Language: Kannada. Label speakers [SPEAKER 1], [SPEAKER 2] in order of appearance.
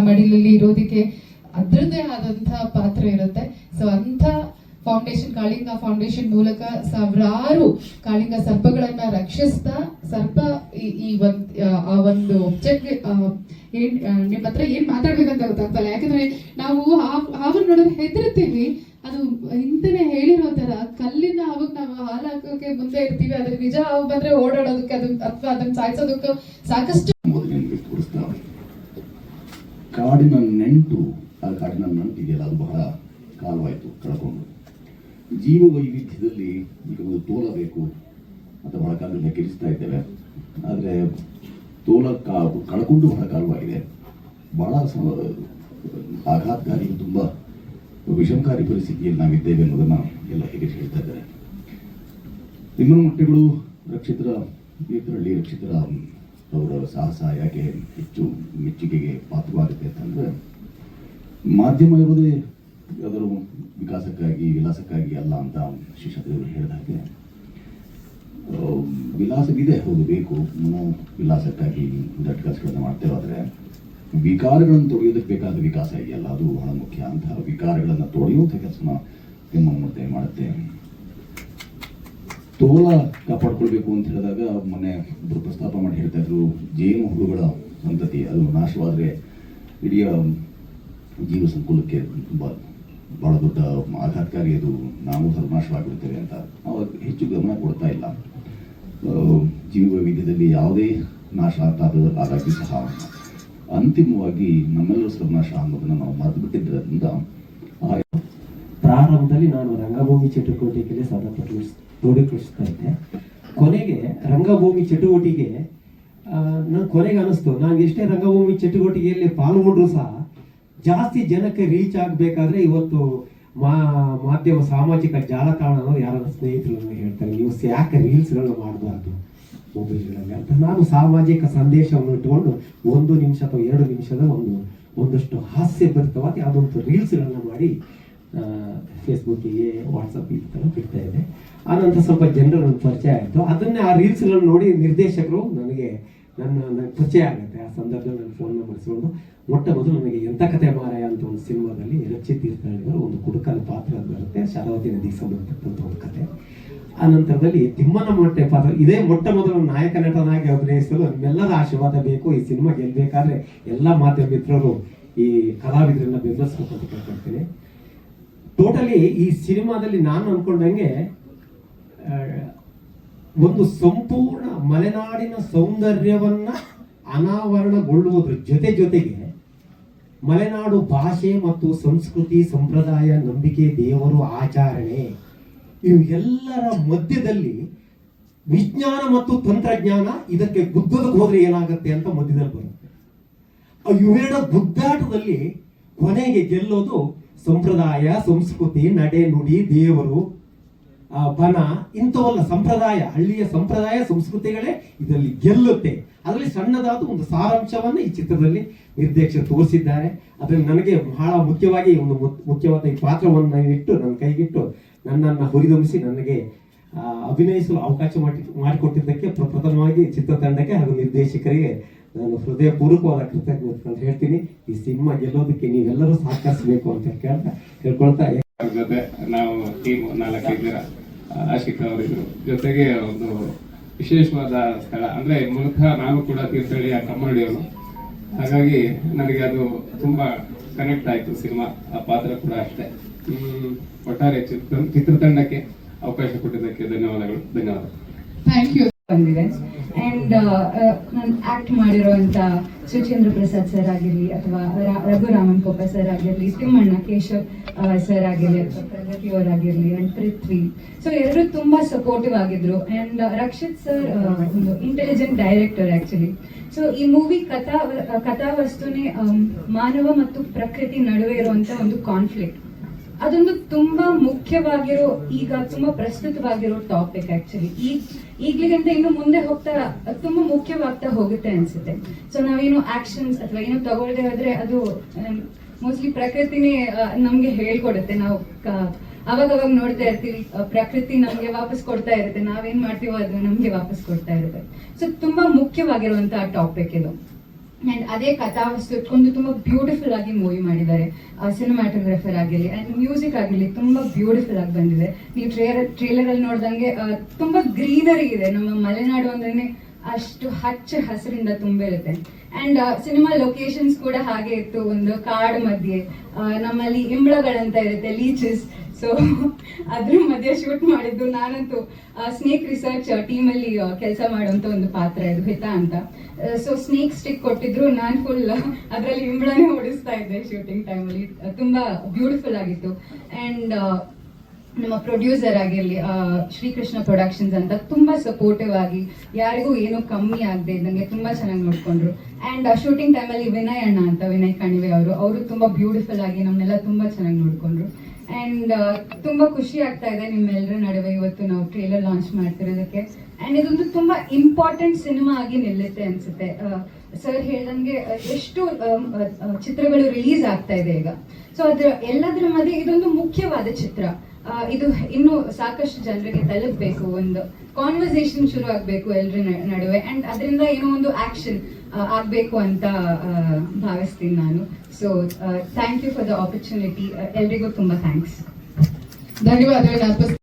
[SPEAKER 1] ಮಡಿಲಲ್ಲಿ ಇರೋದಕ್ಕೆ ಅದರದ್ದೇ ಆದಂತಹ ಪಾತ್ರ ಇರುತ್ತೆ. ಸೊ ಅಂತ ಫೌಂಡೇಶನ್ ಕಾಳಿಂಗ ಫೌಂಡೇಶನ್ ಮೂಲಕ ಸಾವಿರಾರು ಕಾಳಿಂಗ ಸರ್ಪಗಳನ್ನ ರಕ್ಷಿಸ್ತಾ ಸರ್ಪ ಈ- ಒಂದ್, ಆ ಒಂದು ಒಬ್ಜೆಕ್ಟ್ ಏನ್ ನಿಮ್ಮ ನಿಮ್ ಹತ್ರ ಏನ್ ಮಾತಾಡ್ಬೇಕಂತ ಗೊತ್ತಾಗ್ತಲ್ಲ. ಯಾಕಂದ್ರೆ ನಾವು ಹಾವು ನೋಡೋದು ನೋಡಿದ್ರೆ ಹೆದರ್ತೀವಿ ಅದು ಹಿಂದೆನೆ ಹೇಳಿರೋ ತರ ಕಲ್ಲಿನ ಹಾವಕ್ ನಾವು ಹಾಲು ಹಾಕೋಕೆ ಮುಂದೆ ಇರ್ತೀವಿ. ಅದ್ರ ನಿಜ ಹಾವು ಬಂದ್ರೆ ಓಡಾಡೋದಕ್ಕೆ ಅದು, ಅಥವಾ ಅದನ್ನ ಸಾಯಿಸೋದಕ್ಕೆ ಸಾಕಷ್ಟು
[SPEAKER 2] ಕಾಡಿನ ನೆಂಟು, ಆ ಕಾಡಿನ ನಂಟಿದೆಯಲ್ಲ ಅದು ಬಹಳ ಕಾಲವಾಯಿತು, ಕಳ್ಕೊಂಡು. ಜೀವ ವೈವಿಧ್ಯದಲ್ಲಿ ಈಗ ಒಂದು ತೋಲ ಬೇಕು ಅಂತ ಬಹಳ ಕಾಲದಿಂದ ಕಿರಿಸ್ತಾ ಇದ್ದೇವೆ. ಆದರೆ ತೋಲ ಕಾ, ಕಳ್ಕೊಂಡು ಬಹಳ ಕಾಲವಾಗಿದೆ. ಬಹಳ ಆಘಾತಕಾರಿ ತುಂಬ ವಿಷಮಕಾರಿ ಪರಿಸ್ಥಿತಿಯಲ್ಲಿ ನಾವಿದ್ದೇವೆ ಅನ್ನೋದನ್ನು ಎಲ್ಲ ಹೇಗೆ ಹೇಳ್ತಾ ಇದ್ದಾರೆ. ನಿಮ್ಮ ಮೊಟ್ಟೆಗಳು ರಕ್ಷಿತರ ತೀರ್ಥಹಳ್ಳಿ ರಕ್ಷಿತರ ಅವರ ಸಾಹಸ ಯಾಕೆ ಹೆಚ್ಚು ಮೆಚ್ಚುಗೆಗೆ ಪಾತ್ರವಾಗುತ್ತೆ ಅಂತಂದರೆ, ಮಾಧ್ಯಮ ಇರುವುದೇ ಅದರ ವಿಕಾಸಕ್ಕಾಗಿ, ವಿಲಾಸಕ್ಕಾಗಿ ಅಲ್ಲ ಅಂತ ಶಿಕ್ಷಕರು ಹೇಳಿದ ಹಾಗೆ. ವಿಲಾಸವಿದೆ, ಹೌದು, ಬೇಕು. ನಾವು ವಿಲಾಸಕ್ಕಾಗಿ ದೊಡ್ಡ ಕೆಲಸಗಳನ್ನು ಮಾಡ್ತೇವೆ ಆದರೆ, ವಿಕಾರಗಳನ್ನು ತೊಡೆಯೋದಕ್ಕೆ ಬೇಕಾದ ವಿಕಾಸ ಇದೆಯಲ್ಲ, ಅದು ಬಹಳ ಮುಖ್ಯ. ಅಂತಹ ವಿಕಾರಗಳನ್ನು ತೊಡೆಯುವಂಥ ಕೆಲಸನ ನಿಮ್ಮ ಮಾಡುತ್ತೆ. ತೋಳ ಕಾಪಾಡ್ಕೊಳ್ಬೇಕು ಅಂತ ಹೇಳಿದಾಗ ಮೊನ್ನೆ ಒಬ್ರು ಪ್ರಸ್ತಾಪ ಮಾಡಿ ಹೇಳ್ತಾ ಇದ್ರು, ಜೇನು ಹುಳುಗಳ ಸಂತತಿ, ಅದು ನಾಶವಾದರೆ ಇಡೀ ಜೀವ ಸಂಕುಲಕ್ಕೆ ತುಂಬ ಬಹಳ ದೊಡ್ಡ ಆಘಾತಕಾರಿ ಅದು. ನಾವು ಸರ್ವನಾಶವಾಗಿಬಿಡ್ತೇವೆ ಅಂತ. ನಾವು ಹೆಚ್ಚು ಗಮನ ಕೊಡ್ತಾ ಇಲ್ಲ. ಜೀವ ವೈವಿಧ್ಯದಲ್ಲಿ ಯಾವುದೇ ನಾಶ ಆಗ್ತಾ ಆದಾಗ್ಯೂ ಸಹ ಅಂತಿಮವಾಗಿ ನಮ್ಮೆಲ್ಲರೂ ಸರ್ವನಾಶ ಅನ್ನೋದನ್ನು ನಾವು ಮರೆತು ಬಿಟ್ಟಿದ್ದರಿಂದ
[SPEAKER 3] ಪ್ರಾರಂಭದಲ್ಲಿ ನಾನು ರಂಗಭೂಮಿ ಚಟುವಟಿಕೆಯಲ್ಲಿ ಸದಾ ತೊಡಗಿಸ್ತಾ ಇದ್ದೆ. ಕೊನೆಗೆ ರಂಗಭೂಮಿ ಚಟುವಟಿಕೆ ನಾನು ಕೊನೆಗೆ ಅನಿಸ್ತು. ನಾನು ಎಷ್ಟೇ ರಂಗಭೂಮಿ ಚಟುವಟಿಕೆಯಲ್ಲಿ ಪಾಲ್ಗೊಂಡ್ರು ಸಹ ಜಾಸ್ತಿ ಜನಕ್ಕೆ ರೀಚ್ ಆಗಬೇಕಾದ್ರೆ ಇವತ್ತು ಮಾ, ಮಾಧ್ಯಮ ಸಾಮಾಜಿಕ ಜಾಲತಾಣ ಯಾರ ಸ್ನೇಹಿತರು ಹೇಳ್ತಾರೆ, ನೀವು ಯಾಕೆ ರೀಲ್ಸ್ಗಳನ್ನ ಮಾಡಬಾರ್ದು ಮೊಬೈಲ್ಗಳಲ್ಲಿ ಅಂತ ನಾನು ಸಾಮಾಜಿಕ ಸಂದೇಶವನ್ನು ಇಟ್ಕೊಂಡು ಒಂದು ನಿಮಿಷ ಅಥವಾ ಎರಡು ನಿಮಿಷದ ಒಂದು, ಒಂದಷ್ಟು ಹಾಸ್ಯಭರಿತವಾದ ಅದೊಂದು ರೀಲ್ಸ್ಗಳನ್ನ ಮಾಡಿ ಫೇಸ್ಬುಕ್ಕಿಗೆ ವಾಟ್ಸಪ್ ಈ ಥರ ಬಿಡ್ತಾ ಇದೆ ಆನಂತರ ಸ್ವಲ್ಪ ಜನರ ಪರಿಚಯ ಆಯಿತು. ಅದನ್ನೇ ಆ ರೀಲ್ಸ್ಗಳನ್ನ ನೋಡಿ ನಿರ್ದೇಶಕರು ನನಗೆ ನನ್ನ ನನಗೆ ಪರಿಚಯ ಆಗುತ್ತೆ. ಆ ಸಂದರ್ಭದಲ್ಲಿ ನನ್ನ ಫೋನ್ ಇಸ್ಕೊಂಡು, ಮೊಟ್ಟ ಮೊದಲು ನನಗೆ ಎಂಥ ಕತೆ ಮಾರಾಯ ಅಂತ ಒಂದು ಸಿನಿಮಾದಲ್ಲಿ ರಚಿತ್ ತೀರ್ಥಹಳ್ಳಿಯವರು ಒಂದು ಕುಡುಕನ ಪಾತ್ರ ಬರುತ್ತೆ. ಶರಾವತಿ ನದಿಗೆ ಸಂಬಂಧಪಟ್ಟಂಥ ಒಂದು ಕತೆ ಆ ನಂತರದಲ್ಲಿ ತಿಮ್ಮನ ಮೊಟ್ಟೆ ಪಾತ್ರ. ಇದೇ ಮೊಟ್ಟ ಮೊದಲು ನಾಯಕ ನಟನಾಗಿ ಅಭಿನಯಿಸಲು ನಿಮ್ಮೆಲ್ಲರ ಆಶೀರ್ವಾದ ಬೇಕು. ಈ ಸಿನಿಮಾ ಗೆಲ್ಲಬೇಕಾದ್ರೆ ಎಲ್ಲ ಮಾಧ್ಯಮ ಮಿತ್ರರು ಈ ಕಲಾವಿದರನ್ನ ಬೆಂಬಲಿಸ್ಬೇಕು ಅಂತ ಕೇಳ್ಕೊಳ್ತೀನಿ. ಟೋಟಲಿ ಈ ಸಿನಿಮಾದಲ್ಲಿ ನಾನು ಅನ್ಕೊಂಡಂಗೆ ಒಂದು ಸಂಪೂರ್ಣ ಮಲೆನಾಡಿನ ಸೌಂದರ್ಯವನ್ನ ಅನಾವರಣಗೊಳ್ಳುವುದರ ಜೊತೆ ಜೊತೆಗೆ ಮಲೆನಾಡು ಭಾಷೆ ಮತ್ತು ಸಂಸ್ಕೃತಿ, ಸಂಪ್ರದಾಯ, ನಂಬಿಕೆ, ದೇವರು, ಆಚರಣೆ ಇವು ಎಲ್ಲರ ಮಧ್ಯದಲ್ಲಿ ವಿಜ್ಞಾನ ಮತ್ತು ತಂತ್ರಜ್ಞಾನ ಇದಕ್ಕೆ ಗುದ್ದದಕ್ಕೆ ಹೋದ್ರೆ ಏನಾಗುತ್ತೆ ಅಂತ ಮಧ್ಯದಲ್ಲಿ ಬರುತ್ತೆ. ಇವೆರಡ ಗುದ್ದಾಟದಲ್ಲಿ ಕೊನೆಗೆ ಗೆಲ್ಲೋದು ಸಂಪ್ರದಾಯ, ಸಂಸ್ಕೃತಿ, ನಡೆ ನುಡಿ, ದೇವರು ಬನ, ಇಂಥವಲ್ಲ ಸಂಪ್ರದಾಯ, ಹಳ್ಳಿಯ ಸಂಪ್ರದಾಯ, ಸಂಸ್ಕೃತಿಗಳೇ ಇದರಲ್ಲಿ ಗೆಲ್ಲುತ್ತೆ. ಅದರಲ್ಲಿ ಸಣ್ಣದಾದ ಒಂದು ಸಾರಾಂಶವನ್ನು ಈ ಚಿತ್ರದಲ್ಲಿ ನಿರ್ದೇಶಕರು ತೋರಿಸಿದ್ದಾರೆ. ಅದರಲ್ಲಿ ನನಗೆ ಬಹಳ ಮುಖ್ಯವಾಗಿ ಒಂದು ಮುಖ್ಯವಾದ ಈ ಪಾತ್ರವನ್ನು ಇಟ್ಟು, ನನ್ನ ಕೈಗಿಟ್ಟು ನನ್ನನ್ನು ಹುರಿದುಂಬಿಸಿ ನನಗೆ ಅಭಿನಯಿಸಲು ಅವಕಾಶ ಮಾಡಿ, ಮಾಡಿಕೊಟ್ಟಿದ್ದಕ್ಕೆ ಪ್ರಪ್ರಥಮವಾಗಿ ಚಿತ್ರತಂಡಕ್ಕೆ ಹಾಗೂ ನಿರ್ದೇಶಕರಿಗೆ ನಾನು ಹೃದಯಪೂರ್ವಕವಾದ ಕೃತಜ್ಞತೆ ಹೇಳ್ತೀನಿ. ಈ ಸಿನಿಮಾ ಗೆಲ್ಲೋದಕ್ಕೆ ನೀವೆಲ್ಲರೂ ಸಹಕರಿಸಬೇಕು ಅಂತ ಕೇಳ್ತಾ ಕೇಳ್ಕೊಳ್ತಾ
[SPEAKER 4] ಅವ್ರ ಜೊತೆ ನಾವು ಟೀಮ್ ನಾಲ್ಕೈದು ಜನ ಆಶಿಕ್ ಅವರಿದ್ರು ಜೊತೆಗೆ ಒಂದು ವಿಶೇಷವಾದ ಸ್ಥಳ. ಅಂದ್ರೆ ಮೂಲತಃ ನಾನು ಕೂಡ ತೀರ್ಥಹಳ್ಳಿಯ ಕಮ್ಮಡಿಯವನು ಹಾಗಾಗಿ ನನಗೆ ಅದು ತುಂಬಾ ಕನೆಕ್ಟ್ ಆಯ್ತು ಸಿನಿಮಾ. ಆ ಪಾತ್ರ ಕೂಡ ಅಷ್ಟೇ. ಹ್ಮ್, ಒಟ್ಟಾರೆ ಚಿತ್ರ ಚಿತ್ರತಂಡಕ್ಕೆ ಅವಕಾಶ ಕೊಟ್ಟಿದ್ದಕ್ಕೆ ಧನ್ಯವಾದಗಳು. ಧನ್ಯವಾದ.
[SPEAKER 1] ಥ್ಯಾಂಕ್ ಯು
[SPEAKER 5] ಬಂದಿದೆ. ನಾನು ಆಕ್ಟ್ ಮಾಡಿರುವಂತ ಸುಚೇಂದ್ರ ಪ್ರಸಾದ್ ಸರ್ ಆಗಿರ್ಲಿ ಅಥವಾ ರಘುರಾಮನ್ ಕೊಪ್ಪ ಸರ್ ಆಗಿರ್ಲಿ, ತಿಮ್ಮಣ್ಣ ಕೇಶವ್ ಸರ್ ಆಗಿರ್ಲಿ, ಅಥವಾ ಪ್ರಗತಿ ಅವರಾಗಿರ್ಲಿ ಅಂಡ್ ಪೃಥ್ವಿ. ಸೊ ಎಲ್ಲರೂ ತುಂಬಾ ಸಪೋರ್ಟಿವ್ ಆಗಿದ್ರು ಅಂಡ್ ರಕ್ಷಿತ್ ಸರ್ ಒಂದು ಇಂಟೆಲಿಜೆಂಟ್ ಡೈರೆಕ್ಟರ್ ಆಕ್ಚುಲಿ ಸೊ ಈ ಮೂವಿ ಕಥಾ, ಕಥಾವಸ್ತುನೇ ಮಾನವ ಮತ್ತು ಪ್ರಕೃತಿ ನಡುವೆ ಇರುವಂತ ಒಂದು ಕಾನ್ಫ್ಲಿಕ್ಟ್ ಅದೊಂದು ತುಂಬಾ ಮುಖ್ಯವಾಗಿರೋ ಈಗ ತುಂಬಾ ಪ್ರಸ್ತುತವಾಗಿರೋ ಟಾಪಿಕ್ ಆಕ್ಚುಲಿ ಈ ಈಗ್ಲಿಗಿಂತ ಇನ್ನು ಮುಂದೆ ಹೋಗ್ತಾ ತುಂಬಾ ಮುಖ್ಯವಾಗ್ತಾ ಹೋಗುತ್ತೆ ಅನ್ಸುತ್ತೆ. ಸೊ ನಾವೇನು ಆಕ್ಷನ್ಸ್ ಅಥವಾ ಏನು ತಗೊಳ್ದೆ ಹೋದ್ರೆ ಅದು ಮೋಸ್ಟ್ಲಿ ಪ್ರಕೃತಿನೇ ಆ, ನಮ್ಗೆ ಹೇಳ್ಕೊಡುತ್ತೆ. ನಾವು ಅವಾಗ ಅವಾಗ ನೋಡ್ತಾ ಇರ್ತೀವಿ ಪ್ರಕೃತಿ ನಮ್ಗೆ ವಾಪಸ್ ಕೊಡ್ತಾ ಇರುತ್ತೆ. ನಾವೇನ್ ಮಾಡ್ತೀವೋ ಅದು ನಮ್ಗೆ ವಾಪಸ್ ಕೊಡ್ತಾ ಇರುತ್ತೆ. ಸೊ ತುಂಬಾ ಮುಖ್ಯವಾಗಿರುವಂತಹ ಟಾಪಿಕ್ ಇದು. ಅಂಡ್ ಅದೇ ಕಥಾವಸ್ತು ಇಟ್ಕೊಂಡು ತುಂಬಾ ಬ್ಯೂಟಿಫುಲ್ ಆಗಿ ಮೂವಿ ಮಾಡಿದ್ದಾರೆ. ಸಿನಿಮಾಟೋಗ್ರಫರ್ ಆಗಿರಲಿ ಅಂಡ್ ಮ್ಯೂಸಿಕ್ ಆಗಿರಲಿ ತುಂಬಾ ಬ್ಯೂಟಿಫುಲ್ ಆಗಿ ಬಂದಿದೆ. ನೀವು ಟ್ರೇಲರ್ ಟ್ರೇಲರ್ ಅಲ್ಲಿ ನೋಡ್ದಂಗೆ ತುಂಬಾ ಗ್ರೀನರಿ ಇದೆ. ನಮ್ಮ ಮಲೆನಾಡು ಅಂದ್ರೆ ಅಷ್ಟು ಹಚ್ಚ ಹಸಿರಿಂದ ತುಂಬಿರುತ್ತೆ. ಅಂಡ್ ಸಿನಿಮಾ ಲೊಕೇಶನ್ಸ್ ಕೂಡ ಹಾಗೆ ಇತ್ತು. ಒಂದು ಕಾಡು ಮಧ್ಯೆ ನಮ್ಮಲ್ಲಿ ಇಂಬಳಗಳಂತ ಇರುತ್ತೆ ಲೀಚಸ್ ಸೊ ಅದ್ರ ಮಧ್ಯೆ ಶೂಟ್ ಮಾಡಿದ್ದು ನಾನಂತೂ ಸ್ನೇಕ್ ರಿಸರ್ಚ್ ಟೀಮ್ ಅಲ್ಲಿ ಕೆಲಸ ಮಾಡುವಂತ ಒಂದು ಪಾತ್ರ ಇದು ಹಿತ ಅಂತ. ಸೊ ಸ್ನೇಕ್ ಸ್ಟಿಕ್ ಕೊಟ್ಟಿದ್ರು, ನಾನು ಫುಲ್ ಅದರಲ್ಲಿ ಇಂಬಳನೆ ಓಡಿಸ್ತಾ ಇದ್ದೆ ಶೂಟಿಂಗ್ ಅಲ್ಲಿ ತುಂಬಾ ಬ್ಯೂಟಿಫುಲ್ ಆಗಿತ್ತು. ಅಂಡ್ ನಮ್ಮ ಪ್ರೊಡ್ಯೂಸರ್ ಆಗಿರ್ಲಿ ಶ್ರೀಕೃಷ್ಣ ಪ್ರೊಡಕ್ಷನ್ಸ್ ಅಂತ ತುಂಬಾ ಸಪೋರ್ಟಿವ್ ಆಗಿ ಯಾರಿಗೂ ಏನೂ ಕಮ್ಮಿ ಆಗದೆ ಇದ್ದಂಗೆ ತುಂಬಾ ಚೆನ್ನಾಗಿ ನೋಡ್ಕೊಂಡ್ರು. ಅಂಡ್ ಶೂಟಿಂಗ್ ಟೈಮಲ್ಲಿ ವಿನಯ್ ಅಣ್ಣ ಅಂತ ವಿನಯ್ ಕಣಿವೆ ಅವರು ಅವರು ತುಂಬಾ ಬ್ಯೂಟಿಫುಲ್ ಆಗಿ ನಮ್ಮನ್ನೆಲ್ಲ ತುಂಬಾ ಚೆನ್ನಾಗಿ ನೋಡ್ಕೊಂಡ್ರು. ಅಂಡ್ ತುಂಬಾ ಖುಷಿ ಆಗ್ತಾ ಇದೆ ನಿಮ್ಮೆಲ್ಲರ ನಡುವೆ ಇವತ್ತು ನಾವು ಟ್ರೇಲರ್ ಲಾಂಚ್ ಮಾಡ್ತಿರೋದಕ್ಕೆ. ಅಂಡ್ ಇದೊಂದು ತುಂಬಾ ಇಂಪಾರ್ಟೆಂಟ್ ಸಿನಿಮಾ ಆಗಿ ನಿಲ್ಲುತ್ತೆ ಅನ್ಸುತ್ತೆ. ಸರ್ ಹೇಳ್ದಂಗೆ ಎಷ್ಟು ಆಮ್, ಆ, ಆ, ಚಿತ್ರಗಳು ರಿಲೀಸ್ ಆಗ್ತಾ ಇದೆ ಈಗ. ಸೊ ಅದ್ರ ಎಲ್ಲದರ ಮಧ್ಯೆ ಇದೊಂದು ಮುಖ್ಯವಾದ ಚಿತ್ರ. ಇದು ಇನ್ನು ಸಾಕಷ್ಟು ಜನರಿಗೆ ತಲುಪಬೇಕು ಒಂದು ಕಾನ್ವರ್ಸೇಷನ್ ಶುರು ಆಗಬೇಕು ಎಲ್ರ ನಡುವೆ ಅಂಡ್ ಅದರಿಂದ ಏನೋ ಒಂದು ಆಕ್ಷನ್ ಆಗಬೇಕು ಅಂತ ಭಾವಿಸ್ತೀನಿ ನಾನು. So thank you for the opportunity ಎಲ್ರಿಗೂ ತುಂಬಾ ಥ್ಯಾಂಕ್ಸ್
[SPEAKER 1] ಧನ್ಯವಾದಗಳು